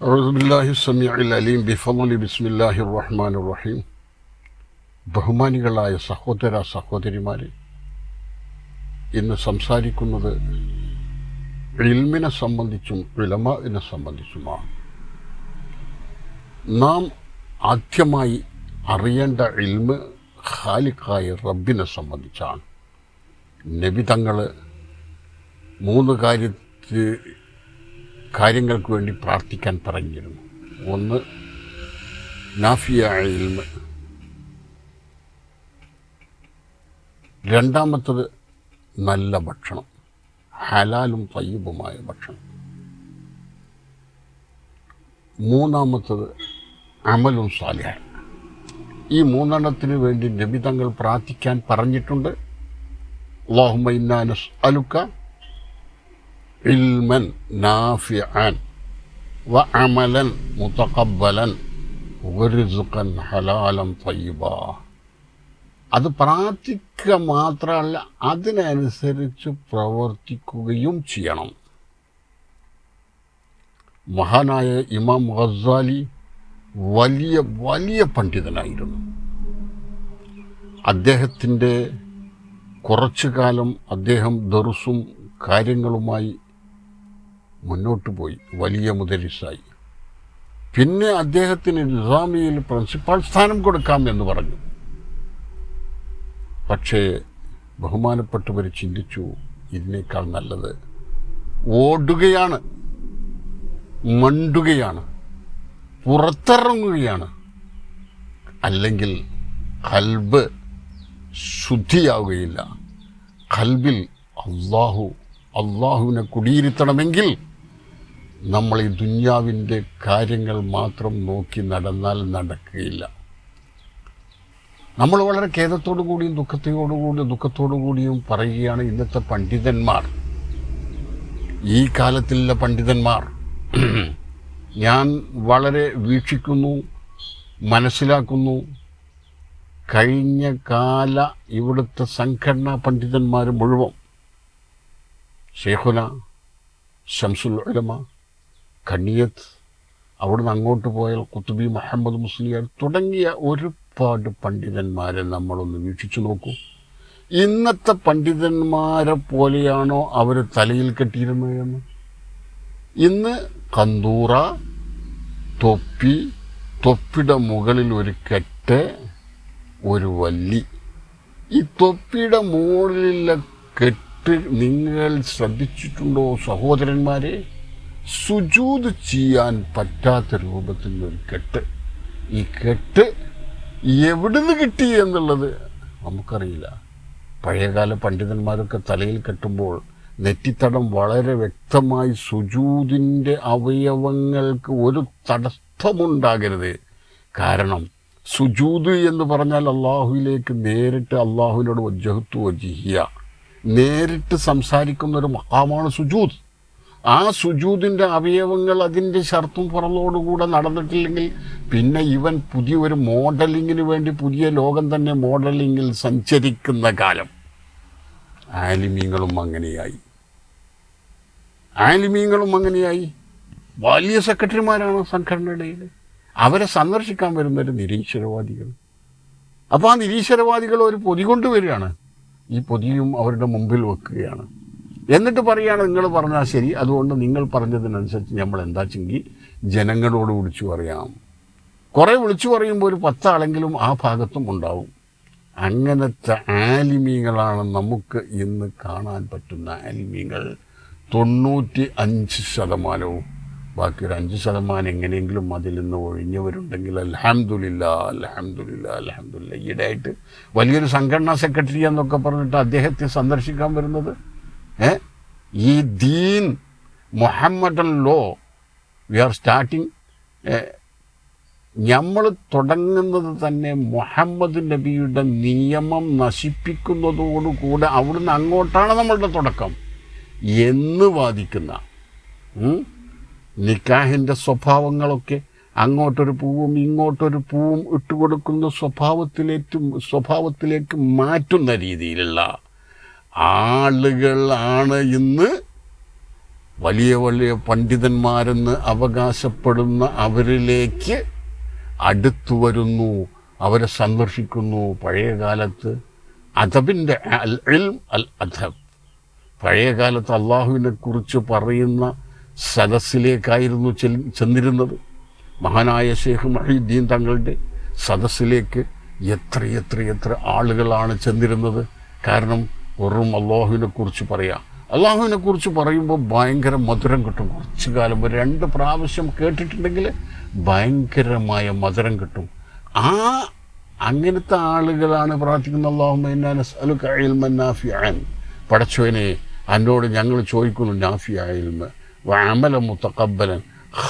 أعوذ بالله السميع العليم بفضل بسم الله الرحمن الرحيم ബഹുമാനികളായ സഹോദര സഹോദരിമാരെ ഇന്ന് സംസാരിക്കുന്നത് ഇൽമിനെ സംബന്ധിച്ചും ഇളമാവിനെ സംബന്ധിച്ചുമാണ് നാം ആദ്യമായി അറിയേണ്ട ഇൽമ് ഖാലിഖായ റബ്ബിനെ സംബന്ധിച്ചാണ് നബി തങ്ങൾ മൂന്ന് കാര്യത്തിൽ കാര്യങ്ങൾക്ക് വേണ്ടി പ്രാർത്ഥിക്കാൻ പറഞ്ഞിരുന്നു. ഒന്ന് നാഫിയ ഇൽമ്. രണ്ടാമത്തത് നല്ല ഭക്ഷണം. ഹലാലും തയ്യബുമായ ഭക്ഷണം. മൂന്നാമത്തത് അമലും സാലിഹ ഈ മൂന്നെണ്ണത്തിന് വേണ്ടി നബി തങ്ങൾ പ്രാർത്ഥിക്കാൻ പറഞ്ഞിട്ടുണ്ട്. അലുക്ക ഇൽമൻ നാഫിഅൻ വ അമലൻ മുതഖബ്ബലൻ حلالا طيبا അത് പ്രാർത്ഥിക്കുക മാത്രമല്ല അതിനനുസരിച്ച് പ്രവർത്തിക്കുകയും ചെയ്യണം. മഹാനായ ഇമാം ഗസാലി വലിയ വലിയ പണ്ഡിതനായിരുന്നു. അദ്ദേഹത്തിന്റെ കുറച്ചു കാലം അദ്ദേഹം ദർസും കാര്യങ്ങളുമായി മുന്നോട്ട് പോയി വലിയ മുദരിസായി പിന്നെ അദ്ദേഹത്തിന് നിസാമിയിൽ പ്രിൻസിപ്പാൾ സ്ഥാനം കൊടുക്കാം എന്ന് പറഞ്ഞു. പക്ഷേ ബഹുമാനപ്പെട്ടവർ ചിന്തിച്ചു ഇതിനേക്കാൾ നല്ലത് ഓടുകയാണ്. മണ്ടുകയാണ്. പുറത്തിറങ്ങുകയാണ്. അല്ലെങ്കിൽ കൽബ് ശുദ്ധിയാവുകയില്ല. കൽബിൽ അള്ളാഹു അള്ളാഹുവിനെ കുടിയിരുത്തണമെങ്കിൽ നമ്മൾ ഈ ദുന്യാവിന്റെ കാര്യങ്ങൾ മാത്രം നോക്കി നടന്നാൽ നടക്കുകയില്ല. നമ്മൾ വളരെ ഖേദത്തോടു കൂടിയും ദുഃഖത്തോടു കൂടിയും ദുഃഖത്തോടു കൂടിയും പറയുകയാണ് ഇന്നത്തെ പണ്ഡിതന്മാർ. ഈ കാലത്തിലുള്ള പണ്ഡിതന്മാർ. ഞാൻ വളരെ വീക്ഷിക്കുന്നു മനസ്സിലാക്കുന്നു. കഴിഞ്ഞ കാല ഇവിടുത്തെ സംഘടനാ പണ്ഡിതന്മാർ മുഴുവൻ. ഷേഖുന ശംസുൽ ഉലമ കണ്ണിയത്ത് അവിടുന്ന് അങ്ങോട്ട് പോയാൽ കുത്തുബി മുഹമ്മദ് മുസ്ലിയാർ തുടങ്ങിയ ഒരുപാട് പണ്ഡിതന്മാരെ നമ്മളൊന്ന് വീക്ഷിച്ചു നോക്കൂ. ഇന്നത്തെ പണ്ഡിതന്മാരെ പോലെയാണോ അവർ തലയിൽ കെട്ടിയിരുന്നതെന്ന്? ഇന്ന് കന്തൂറ തൊപ്പി തൊപ്പിയുടെ മുകളിൽ ഒരു കെട്ട് ഒരു വല്ലി. ഈ തൊപ്പിയുടെ മുകളിലെ കെട്ട് നിങ്ങൾ ശ്രദ്ധിച്ചിട്ടുണ്ടോ സഹോദരന്മാരെ? സുജൂത് ചെയ്യാൻ പറ്റാത്ത രൂപത്തിൽ ഒരു കെട്ട്. ഈ കെട്ട് എവിടുന്ന് കിട്ടി എന്നുള്ളത് നമുക്കറിയില്ല. പഴയകാല പണ്ഡിതന്മാരൊക്കെ തലയിൽ കെട്ടുമ്പോൾ നെറ്റിത്തടം വളരെ വ്യക്തമായി സുജൂതിന്റെ അവയവങ്ങൾക്ക് ഒരു തടസ്സമുണ്ടാകരുത്. കാരണം സുജൂത് എന്ന് പറഞ്ഞാൽ അള്ളാഹുവിലേക്ക് നേരിട്ട് അള്ളാഹുവിനോട് വജ്ജഹത്തു വജിഹിയ നേരിട്ട് സംസാരിക്കുന്ന ഒരു മഹാമാണ് സുജൂത്. ആ സുജൂതിന്റെ അവയവങ്ങൾ അതിന്റെ ഷർത്തും പുറത്തോടുകൂടെ നടന്നിട്ടില്ലെങ്കിൽ പിന്നെ ഇവൻ പുതിയൊരു മോഡലിങ്ങിന് വേണ്ടി പുതിയ ലോകം തന്നെ മോഡലിങ്ങിൽ സഞ്ചരിക്കുന്ന കാലം. ആലിമീങ്ങളും അങ്ങനെയായി. ആലിമീങ്ങളും അങ്ങനെയായി. വലിയ സെക്രട്ടറിമാരാണ് സംഘടനയുടെ അവരെ സന്ദർശിക്കാൻ വരുന്നൊരു നിരീശ്വരവാദികൾ. അപ്പോൾ ആ നിരീശ്വരവാദികൾ ഒരു പൊതി കൊണ്ടുവരികയാണ്. ഈ പൊതിയും അവരുടെ മുമ്പിൽ വെക്കുകയാണ്. എന്നിട്ട് പറയുകയാണ് നിങ്ങൾ പറഞ്ഞാൽ ശരി. അതുകൊണ്ട് നിങ്ങൾ പറഞ്ഞതിനനുസരിച്ച് നമ്മൾ എന്താ ചെങ്കിൽ ജനങ്ങളോട് വിളിച്ചു പറയാം. കുറേ വിളിച്ചു പറയുമ്പോൾ ഒരു പത്താളെങ്കിലും ആ ഭാഗത്തും ഉണ്ടാവും. അങ്ങനത്തെ ആലിമീങ്ങളാണ് നമുക്ക് ഇന്ന് കാണാൻ പറ്റുന്ന ആലിമീങ്ങൾ. തൊണ്ണൂറ്റി അഞ്ച് ശതമാനവും. ബാക്കി ഒരു അഞ്ച് ശതമാനം എങ്ങനെയെങ്കിലും അതിൽ നിന്ന് ഒഴിഞ്ഞവരുണ്ടെങ്കിൽ അലഹമുല്ല അലഹമുല്ല അലഹമുല്ല ഈയിടെയായിട്ട് വലിയൊരു സംഘടനാ സെക്രട്ടറി എന്നൊക്കെ പറഞ്ഞിട്ട് അദ്ദേഹത്തെ സന്ദർശിക്കാൻ വരുന്നത് ഈ ദീൻ Muhammadan law we are starting നമ്മൾ തുടങ്ങുന്നത് തന്നെ മുഹമ്മദ് നബിയുടെ നിയമം നശിപ്പിക്കുന്നതോടുകൂടെ അവിടുന്ന് അങ്ങോട്ടാണ് നമ്മളുടെ തുടക്കം എന്ന് വാദിക്കുന്ന നിക്കാഹിന്റെ സ്വഭാവങ്ങളൊക്കെ അങ്ങോട്ടൊരു പൂവും ഇങ്ങോട്ടൊരു പൂവും ഇട്ടുകൊടുക്കുന്ന സ്വഭാവത്തിലേക്ക് സ്വഭാവത്തിലേക്ക് മാറ്റുന്ന രീതിയിലുള്ള ആളുകളാണ് ഇന്ന് വലിയ വലിയ പണ്ഡിതന്മാരെന്ന് അവകാശപ്പെടുന്ന അവരിലേക്ക് അടുത്തു വരുന്നു അവരെ സന്ദർശിക്കുന്നു പഴയ കാലത്ത് അദബിന്റെ അൽ അൽ അദബ്. പഴയ കാലത്ത് അള്ളാഹുവിനെ കുറിച്ച് പറയുന്ന സദസ്സിലേക്കായിരുന്നു ചെന്നിരുന്നത്. മഹാനായ ഷെയ്ഖ് മഹീദ്ദീൻ തങ്ങളുടെ സദസ്സിലേക്ക് എത്ര എത്ര എത്ര ആളുകളാണ് ചെന്നിരുന്നത്. കാരണം വെറും അള്ളാഹുവിനെ കുറിച്ച് പറയാം. അള്ളാഹുവിനെ കുറിച്ച് പറയുമ്പോൾ ഭയങ്കര മധുരം കിട്ടും. കുറച്ച് കാലം രണ്ട് പ്രാവശ്യം കേട്ടിട്ടുണ്ടെങ്കിൽ ഭയങ്കരമായ മധുരം കിട്ടും. ആ അങ്ങനത്തെ ആളുകളാണ് പ്രാർത്ഥിക്കുന്ന അള്ളാഹുമന്നാഫിയാൻ പടച്ചോനെ എന്നോട് ഞങ്ങൾ ചോദിക്കുന്നു നാഫിയായിൽമ അമല മുത്തക്കബലൻ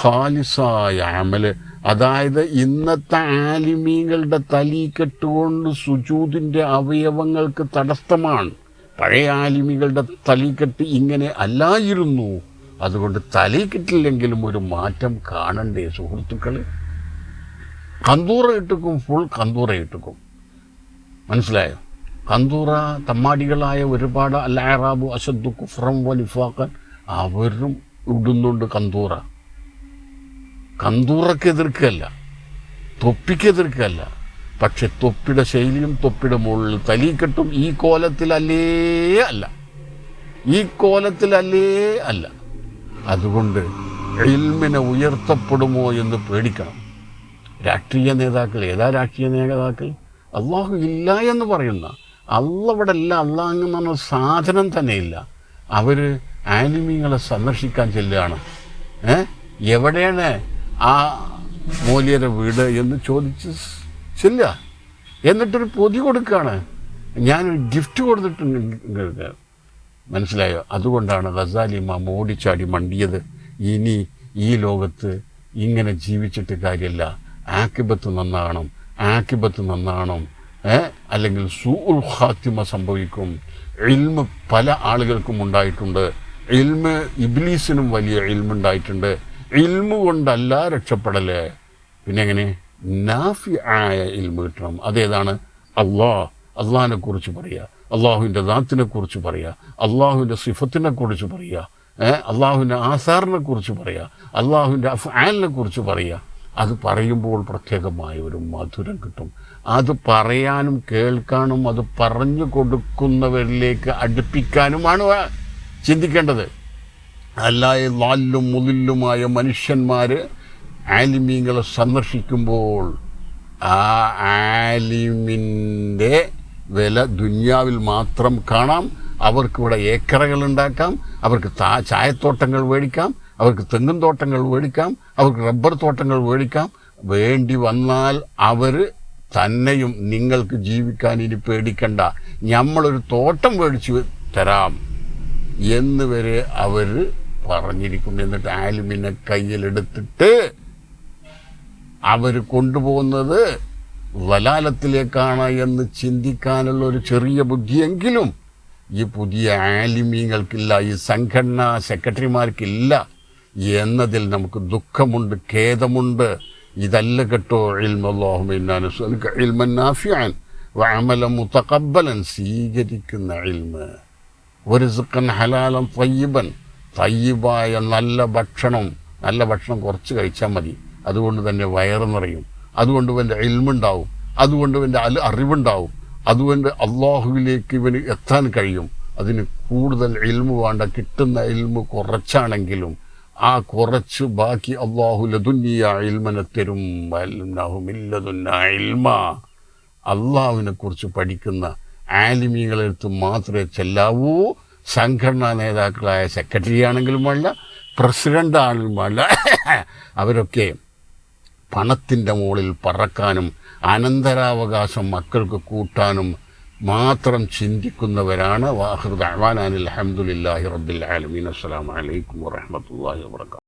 ഖാലിസായ അമൽ. അതായത് ഇന്നത്തെ ആലിമീങ്ങളുടെ തലി കെട്ടുകൊണ്ട് സുജൂതിന്റെ അവയവങ്ങൾക്ക് തടസ്സമാണ്. പഴയ ആലിമികളുടെ തലിക്കെട്ട് ഇങ്ങനെ അല്ലായിരുന്നു. അതുകൊണ്ട് തലിക്കെട്ടില്ലെങ്കിലും ഒരു മാറ്റം കാണണ്ടേ സുഹൃത്തുക്കൾ കന്തൂറ ഇട്ടുക്കും ഫുൾ കന്തൂറ ഇട്ടുക്കും. മനസ്സിലായോ? കന്തൂറ തമ്മാടികളായ ഒരുപാട് അല്ലാറാബു അശദ്ദു കുഫ്രം വലിഫാക്കൻ അവരും ഇടുന്നുണ്ട് കന്തൂറ. കന്തൂറക്ക് എതിർക്കല്ല തൊപ്പിക്ക് എതിർക്കല്ല പക്ഷെ തൊപ്പിയുടെ ശൈലിയും തൊപ്പിയുടെ മുകളിൽ തലീക്കെട്ടും ഈ കോലത്തിലല്ലേ അല്ല. ഈ കോലത്തിലല്ലേ അല്ല. അതുകൊണ്ട് എൽമിനെ ഉയർത്തപ്പെടുമോ എന്ന് പേടിക്കണം. രാഷ്ട്രീയ നേതാക്കൾ ഏതാ രാഷ്ട്രീയ നേതാക്കൾ? അള്ളാഹു ഇല്ല എന്ന് പറയുന്ന അള്ളവിടെ അല്ല അള്ളാഹ് എന്ന് പറഞ്ഞ സാധനം തന്നെ ഇല്ല അവർ ആനിമീങ്ങളെ സന്ദർശിക്കാൻ ചെല്ലുകയാണ്. ഏ? എവിടെയാണ് ആ മൂല്യരെ വീട് എന്ന് ചോദിച്ച് ചെല്ലുക എന്നിട്ടൊരു പൊതി കൊടുക്കുകയാണ്. ഞാനൊരു ഗിഫ്റ്റ് കൊടുത്തിട്ടുണ്ട് മനസ്സിലായോ? അതുകൊണ്ടാണ് ഗസാലി മോടിച്ചാടി മണ്ടിയത്. ഇനി ഈ ലോകത്ത് ഇങ്ങനെ ജീവിച്ചിട്ട് കാര്യമില്ല ആക്കിബത്ത് നന്നാകണം. ആക്കിബത്ത് നന്നാകണം. അല്ലെങ്കിൽ സൂൽ ഖാത്തിമ സംഭവിക്കും. ഇൽമ് പല ആളുകൾക്കും ഉണ്ടായിട്ടുണ്ട്. ഇൽമ് ഇബ്ലീസിനും വലിയ ഇൽമുണ്ടായിട്ടുണ്ട് ഇൽമു കൊണ്ടല്ല രക്ഷപ്പെടൽ. പിന്നെ എങ്ങനെ? നാഫി ആയ ഇൽമ് അതേതാണ്? അള്ളാഹ് അള്ളാഹിനെ കുറിച്ച് പറയുക അള്ളാഹുവിന്റെ ദാത്തിനെ കുറിച്ച് പറയുക അള്ളാഹുവിന്റെ സിഫത്തിനെ കുറിച്ച് പറയുക അള്ളാഹുവിന്റെ ആസാറിനെ കുറിച്ച് പറയുക അള്ളാഹുവിന്റെ അഫ്ആലിനെ കുറിച്ച് പറയുക അത് പറയുമ്പോൾ പ്രത്യേകമായ ഒരു മധുരം കിട്ടും. അത് പറയാനും കേൾക്കാനും അത് പറഞ്ഞു കൊടുക്കുന്നവരിലേക്ക് അടുപ്പിക്കാനുമാണ് ചിന്തിക്കേണ്ടത്. അല്ലാതെ ലാലും മുതിലുമായ മനുഷ്യന്മാർ ആലിമീങ്ങളെ സന്ദർശിക്കുമ്പോൾ ആ ആലിമിന്റെ വില ദുന്യാവിൽ മാത്രം കാണാം. അവർക്കിവിടെ ഏക്കറകൾ ഉണ്ടാക്കാം. അവർക്ക് താ ചായത്തോട്ടങ്ങൾ മേടിക്കാം. അവർക്ക് തെങ്ങും തോട്ടങ്ങൾ മേടിക്കാം. അവർക്ക് റബ്ബർ തോട്ടങ്ങൾ മേടിക്കാം. വേണ്ടി വന്നാൽ അവർ തന്നെയും നിങ്ങൾക്ക് ജീവിക്കാൻ ഇനി പേടിക്കണ്ട. നമ്മളൊരു തോട്ടം മേടിച്ചു തരാം എന്ന് വരെ അവർ പറഞ്ഞിരിക്കും എന്നിട്ട് ആലുമിനെ കയ്യിലെടുത്തിട്ട് അവർ കൊണ്ടുപോകുന്നത് വലാലത്തിലേക്കാണ് എന്ന് ചിന്തിക്കാനുള്ള ഒരു ചെറിയ ബുദ്ധിയെങ്കിലും ഈ പുതിയ ആലിമീങ്ങൾക്കില്ല ഈ സംഘടനാ സെക്രട്ടറിമാർക്കില്ല എന്നതിൽ നമുക്ക് ദുഃഖമുണ്ട് ഖേദമുണ്ട്. ഇതല്ല കേട്ടോ മുതഖബ്ബലൻ സ്വീകരിക്കുന്ന ഇൽമ്. ഒരിസുക്കൻ ഹലാലം തയ്യബൻ തയ്യബായ നല്ല ഭക്ഷണം നല്ല ഭക്ഷണം കുറച്ച് കഴിച്ചാൽ മതി. അതുകൊണ്ട് തന്നെ വയറ് നിറയും. അതുകൊണ്ട് ഇവന്റെ ഇൽമുണ്ടാവും. അതുകൊണ്ട് ഇവന്റെ അൽ അറിവുണ്ടാവും. അതുകൊണ്ട് അള്ളാഹുവിലേക്ക് ഇവന് എത്താൻ കഴിയും. അതിന് കൂടുതൽ ഇൽമു വേണ്ട കിട്ടുന്ന ഇൽമു കുറച്ചാണെങ്കിലും ആ കുറച്ച് ബാക്കി അള്ളാഹു ലതുന്നിയ ഇൽമനെ തരും. ഇൽമ. അള്ളാഹുവിനെ കുറിച്ച് പഠിക്കുന്ന ആലിമീകളെടുത്ത് മാത്രമേ ചെല്ലാവൂ. സംഘടനാ നേതാക്കളായ സെക്രട്ടറി ആണെങ്കിലും വേണ്ട പ്രസിഡന്റ് ആണെങ്കിലും വേണ്ട. അവരൊക്കെ പണത്തിന്റെ മുകളിൽ പറക്കാനും അനന്തരാവകാശം മക്കൾക്ക് കൂട്ടാനും മാത്രം ചിന്തിക്കുന്നവരാണ് വാഹൃദ് അഹ്വാനാൻ അലഹമുല്ലാഹി റബ്ബിൽ ആലമീൻ. അസ്സലാമു അലൈക്കും വറഹ്മത്തുള്ളാഹി വബറകാതുഹു